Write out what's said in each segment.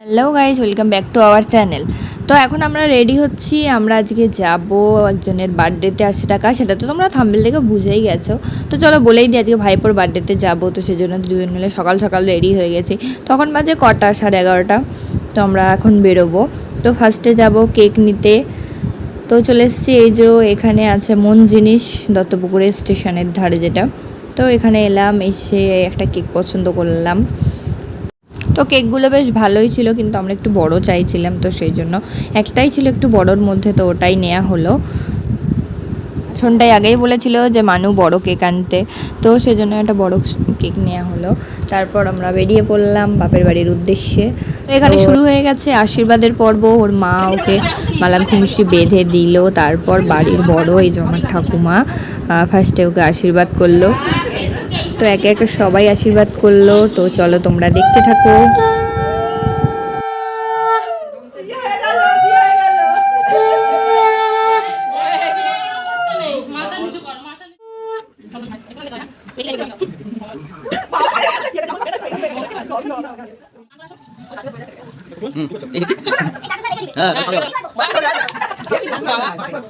Hello guys welcome back to our channel তো এখন আমরা রেডি হচ্ছি, আমরা আজকে যাব একজনের বার্থডেতে আর সেটা কাজ সেটা তো তোমরা থাম্বেল থেকে বুঝেই গেছো। তো চলো বলেই দিই, আজকে ভাইপোর বার্থডেতে যাব, তো সেজন্য দুজন মিলে সকাল সকাল রেডি হয়ে গেছি। তখন বাজে কটা, সাড়ে এগারোটা, তো আমরা এখন বেরোবো। তো ফার্স্টে যাব কেক নিতে। তো চলে এসেছি, এই যে এখানে আছে মন জিনিস, দত্তপুকুরের স্টেশনের ধারে যেটা। তো এখানে এলাম, এসে একটা কেক পছন্দ করলাম। তো কেকগুলো বেশ ভালোই ছিল কিন্তু আমরা একটু বড় চাইছিলাম তো সেই জন্য। একটাই ছিল একটু বড়োর মধ্যে তো ওটাই নেওয়া হলো। শোনটাই আগেই বলেছিল যে মানু বড় কেক আনতে। তো সেই জন্য একটা বড় কেক নেওয়া হলো। তারপর আমরা বেরিয়ে পড়লাম বাপের বাড়ির উদ্দেশ্যে। তো এখানে শুরু হয়ে গেছে আশীর্বাদের পর্ব। ওর মা ওকে মালা ঘুমসি বেঁধে দিল। তারপর বাড়ির বড় এই যে আমার ঠাকুমা ফার্স্টে ওকে আশীর্বাদ করল। তো একে একে সবাই আশীর্বাদ করল। তো চলো তোমরা দেখতে থাকো।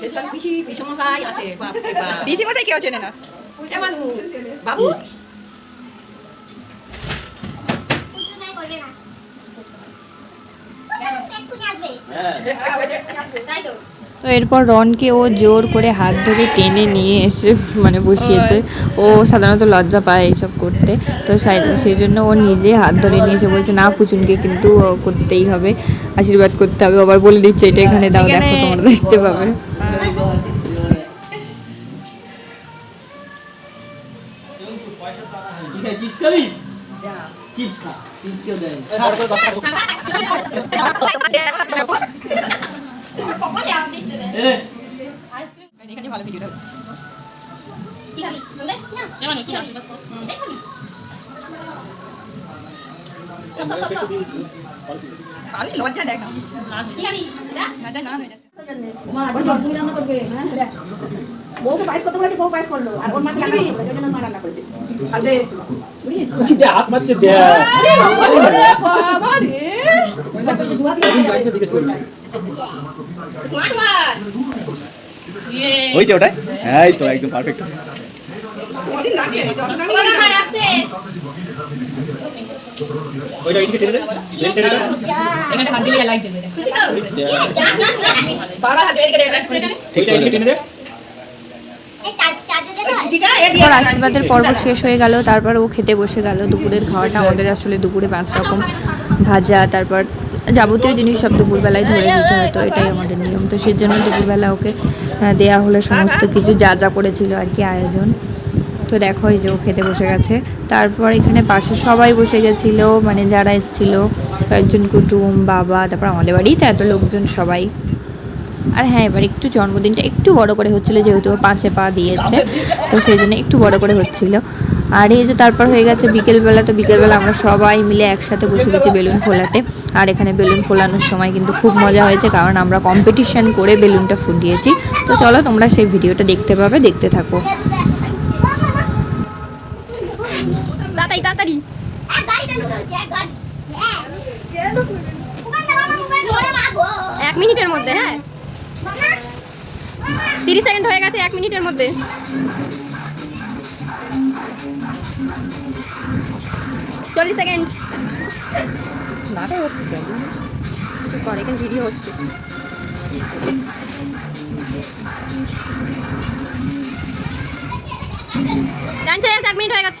শেষকালে পিসি পিসমশাই আছে বাপরে বাপ পিসি মশাই কেউ চেনে না মানু বাবু হ্যাঁ তাই তো এরপর রনকে ও জোর করে হাত ধরে টেনে নিয়ে এসে মানে বসিয়েছে। ও সাধারণত লজ্জা পায় এইসব করতে। তো সেই জন্য ও নিজে হাত ধরে নিয়ে এসে বলছে না পুচুনকে কিন্তু ও করতেই হবে আশীর্বাদ করতে হবে। আবার বলে দিচ্ছে এটা এখানে দাও দেখো তোমরা দেখতে পাবে। চিপস খাবি? চিপস খা চিপস কেউ দেয় এখানে ভালো ভিডিওটা আমি লজ্জা দেখা লজ্জা না হয়ে যাচ্ছে। বউকে পায়েস করতে বলেছে? বউ পায়েস করল। আর ওর মাকে রান্না করতে বলেছে, ওই জন্য মা রান্না করে দিল। হাত মারছে দেয় বাবা রে। ধোয়া দিয়ে জিজ্ঞেস করি হয়েছে ওটাই এই তো একদম পারফেক্ট দিন লাগবে যত দামি ওইটা এদিকে টেনে দে লেন টেনে দে এখানে হাত দিলে লাইট জ্বলবে বারবার হাত দিয়ে এদিকে ঠিক আছে এদিকে টেনে দে দিদিকা এ দিয়ে তারপর আশীর্বাদের পর্ব শেষ হয়ে গেল তারপর ও খেতে বসে গেল। দুপুরের খাওয়াটা আমাদের আসলে দুপুরে পাঁচ রকম ভাজা তারপর যাবতীয় জিনিস সব দুপুরবেলায় ধরে দিতে হয় তো এটাই আমাদের নিয়ম। তো সেই জন্য দুপুরবেলা ওকে দেয়া হলো সমস্ত কিছু যা যা করেছিল আর কি আয়োজন। তো দেখো এই যে ও খেতে বসে গেছে। তারপর এখানে পাশে সবাই বসে গেছিল মানে যারা এসেছিল কয়েকজন কুটুম বাবা তারপর আমাদের বাড়িতে এত লোকজন সবাই। আর হ্যাঁ এবার একটু জন্মদিনটা একটু বড় করে হচ্ছিল, যেহেতু পাঁচে পা দিয়েছে, তো সেই জন্য একটু বড় করে হচ্ছিল। আর এই যে তারপর হয়ে গেছে বিকেলবেলা, তো বিকেলবেলা আমরা সবাই মিলে একসাথে বসে গেছি বেলুন ফোলাতে। আর এখানে বেলুন ফোলানোর সময় কিন্তু খুব মজা হয়েছে, কারণ আমরা কম্পিটিশান করে বেলুনটা ফুটিয়েছি। তো চলো তোমরা সেই ভিডিওটা দেখতে পাবে, দেখতে থাকো। এক মিনিটের মধ্যে হ্যাঁ? তিরিশ সেকেন্ড হয়ে গেছে এক মিনিটের মধ্যে। চল্লিশ সেকেন্ড। করে, এখানে ভিডিও হচ্ছে। এক মিনিট হয়ে গেছে।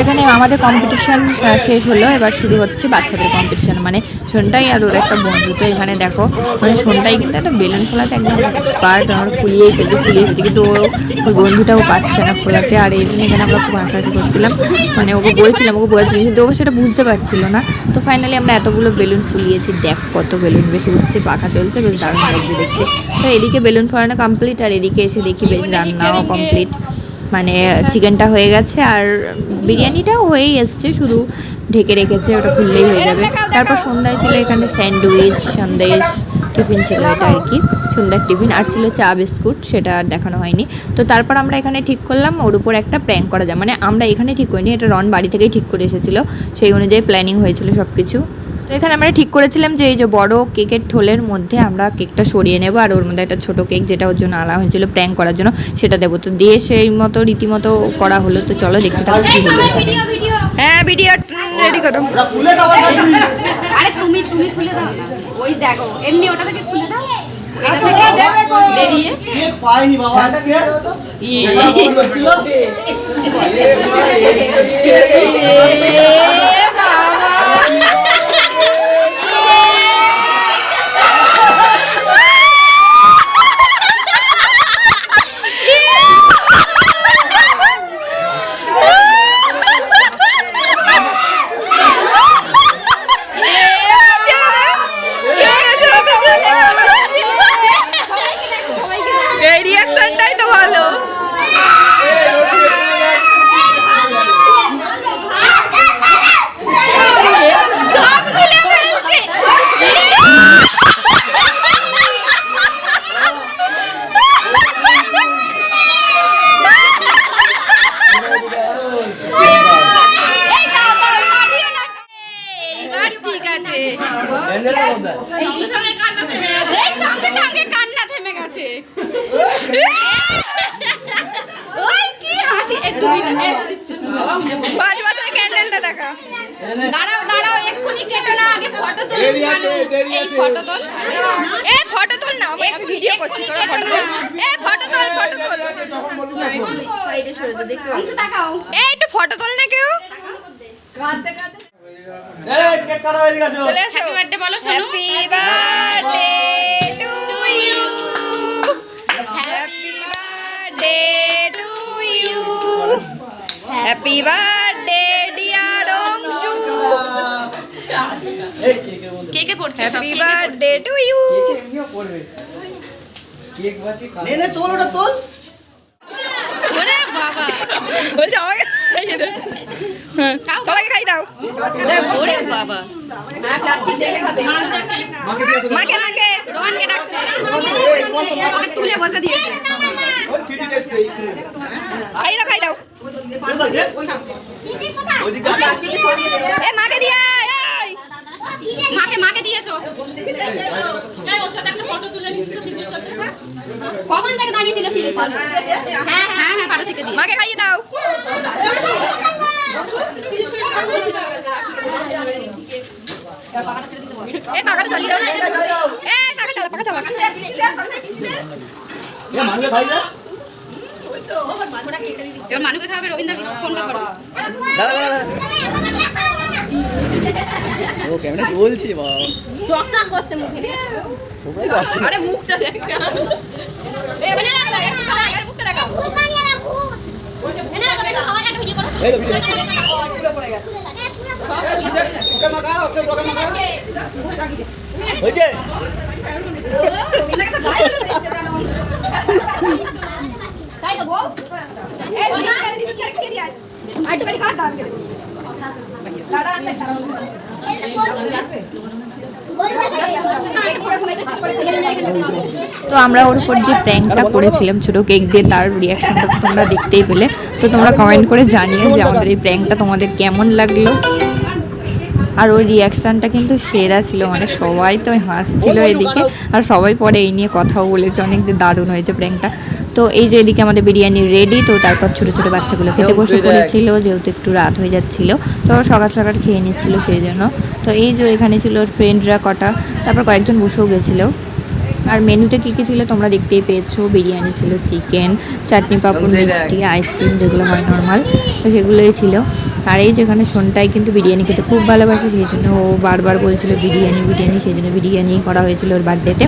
এখানে আমাদের কম্পিটিশন শেষ হলো। এবার শুরু হচ্ছে বাচ্চাদের কম্পিটিশন মানে সোনটাই আর ওর একটা বন্ধু। তো এখানে দেখো মানে সোনটাই কিন্তু একটা বেলুন ফোলাতে একদম পার্ট আমার ফুলিয়েই ফেলছে ফুলিয়ে ফেলছে কিন্তু ওই বন্ধুটাও পাচ্ছে না ফোলাতে। আর এই জন্য এখানে আমরা খুব হাসাহাসি করছিলাম। মানে ওকে বলছিলাম ওকে বলছিলাম। কিন্তু ও সেটা বুঝতে পারছিল না। তো ফাইনালি আমরা এতগুলো বেলুন ফুলিয়েছি। দেখ কত বেলুন বেশি উঠছে, পাখা চলছে, বেশ দারুণ লাগছে দেখতে। তো এদিকে বেলুন ফোলানো কমপ্লিট আর এদিকে এসে দেখি বেশ রান্নাও কমপ্লিট মানে চিকেনটা হয়ে গেছে আর বিরিয়ানিটাও হয়েই এসছে, শুধু ঢেকে রেখেছে, ওটা খুললেই হয়ে যাবে। তারপর সন্ধ্যায় ছিল এখানে স্যান্ডউইচ, সন্দেশ, টিফিন ছিল এটা আর কি সুন্দর টিফিন। আর ছিল চা বিস্কুট, সেটা আর দেখানো হয়নি। তো তারপর আমরা এখানে ঠিক করলাম, ওর উপর একটা প্র্যাঙ্ক করা যায়। মানে আমরা এখানে ঠিক করিনি, এটা রন বাড়ি থেকেই ঠিক করে এসেছিল। সেই অনুযায়ী প্ল্যানিং হয়েছিল সব কিছু তো এখানে আমরা ঠিক করেছিলাম যে এই যে বড় কেকের ঠোলের মধ্যে আমরা কেকটা সরিয়ে নেব আর ওর মধ্যে একটা ছোট কেক যেটা ওর জন্য আলা হয়েছিল প্র্যাঙ্ক করার জন্য সেটা দেবো তো দিয়ে সেই মতো রীতিমতো করা হলো তো চলো দেখতে থাকো কি হলো হ্যাঁ ভিডিও রেডি করো আরে তুমি তুমি খুলে দাও ওই দেখো এমনি ওটা থেকে খুলে দাও বেরিয়ে পাইনি বাবা আজকে এই রিয়াকশনটাই তো ভালো এইবার ঠিক আছে হ্যান্ডেলটা কোথায়? এই সঙ্গে সঙ্গে কান্না থেমে গেছে ওই কি হাসি একটু পাঁচ বছরের ক্যান্ডেলটা দেখা। দাঁড়াও দাঁড়াও এক্ষুনি কেটো না আগে ফটো তোল। দেরি আছে, দেরি এই ফটো তোল। এ ফটো তোল না আমি আমি ভিডিও করছি তোরা ফটো তোল। এ ফটো তোল ফটো তোল। অংশ তাকাও। এই একটু ফটো তোল না কেউ? এই, কেক কাটা গেছে। চলে এসো। হ্যাপি বার্থডে বলো Sonu happy birthday happy birthday dear Anshu. কে কে সব হ্যাপি কে কে বার্থডে টু ইউ কেকে এমনিও নে, নে, তোল ওটা তোল। ওরে বাবা বলছে আমাকে হ্যাঁ, খাই দাও ওরে বাবা প্লাস্টিক দেখে খাবে মাকে মাকে মাকে রোহানকে ডাকছে ওকে তুলে বসে দিয়েছে ওই সিঁড়িতে এসছে, এই করে। খাই দাও খাই দাও মাকে দিয়া মাকে মাকে দিয়েছ। কখন থেকে দাঁড়িয়েছিল হ্যাঁ হ্যাঁ হ্যাঁ মাকে খাইয়ে দাও। এ পাখাটা চালিয়ে দাও। এ পাখা চালা পাখা চালা। এ, মানুষে খাই যা। এবার মানুকে খাবে রবীন্দ্র ফোন করো। ও ক্যামেরা চলছে বাবা। চকচক করছে মুখে। তো আসছে। আরে মুখটা দেখ। মানে তাই তো বউ? তো আমরা ওর উপর যে প্র্যাঙ্কটা করেছিলাম, ছোট কেক দিয়ে তার রিয়াকশনটা তোমরা দেখতেই পেলে। তো তোমরা কমেন্ট করে জানিয়ে যে আমাদের এই প্র্যাঙ্কটা তোমাদের কেমন লাগল। আর ওই রিয়াকশানটা কিন্তু সেরা ছিল মানে সবাই তো হাসছিল এদিকে। আর সবাই পরে এই নিয়ে কথাও বলেছে অনেক যে দারুণ হয়েছে প্র্যাঙ্কটা তো এই যে এদিকে আমাদের বিরিয়ানি রেডি তো তারপর ছোটো ছোটো বাচ্চাগুলো খেতে বসে পড়েছিল যেহেতু একটু রাত হয়ে যাচ্ছিল তো সকাল সকাল খেয়ে নিচ্ছিল সেই জন্য। তো এই যে এখানে ছিল ওর ফ্রেন্ডরা কটা তারপর কয়েকজন বসেও গেছিল। আর মেনুতে কী কী ছিল তোমরা দেখতেই পেয়েছ? বিরিয়ানি ছিল চিকেন চাটনি পাঁপড় মিষ্টি আইসক্রিম যেগুলো হয় নর্মাল তো সেগুলোই ছিল। আর এই যেখানে সোনটাই কিন্তু বিরিয়ানি খেতে খুব ভালোবাসে সেই জন্য ও বারবার বলছিল বিরিয়ানি বিরিয়ানি সেই জন্য বিরিয়ানি করা হয়েছিল ওর বার্থডেতে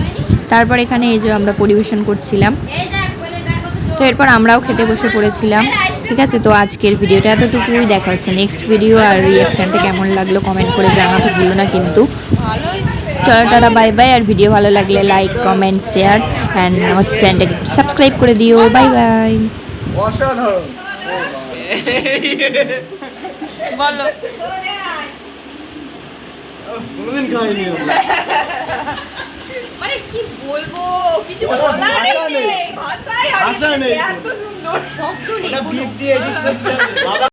তারপর এখানে এই যে আমরা পরিবেশন করছিলাম। তো এরপর আমরাও খেতে বসে পড়েছিলাম ঠিক আছে? তো আজকের ভিডিওটা এতটুকুই দেখা হচ্ছে নেক্সট ভিডিও আর রিয়াকশানটা কেমন লাগল কমেন্ট করে জানাতে ভুলো না কিন্তু। চলো টাটা বাই বাই আর ভিডিও ভালো লাগলে লাইক কমেন্ট শেয়ার অ্যান্ড আমার চ্যানেলটাকে সাবস্ক্রাইব করে দিও। বাই বাই অসাধারণ। বলো। কোনোদিন খাইনি। মানে কি বলব? কিছু বলার নেই। ভাষায় আর ভাষা নেই। এত সুন্দর। শব্দ নেই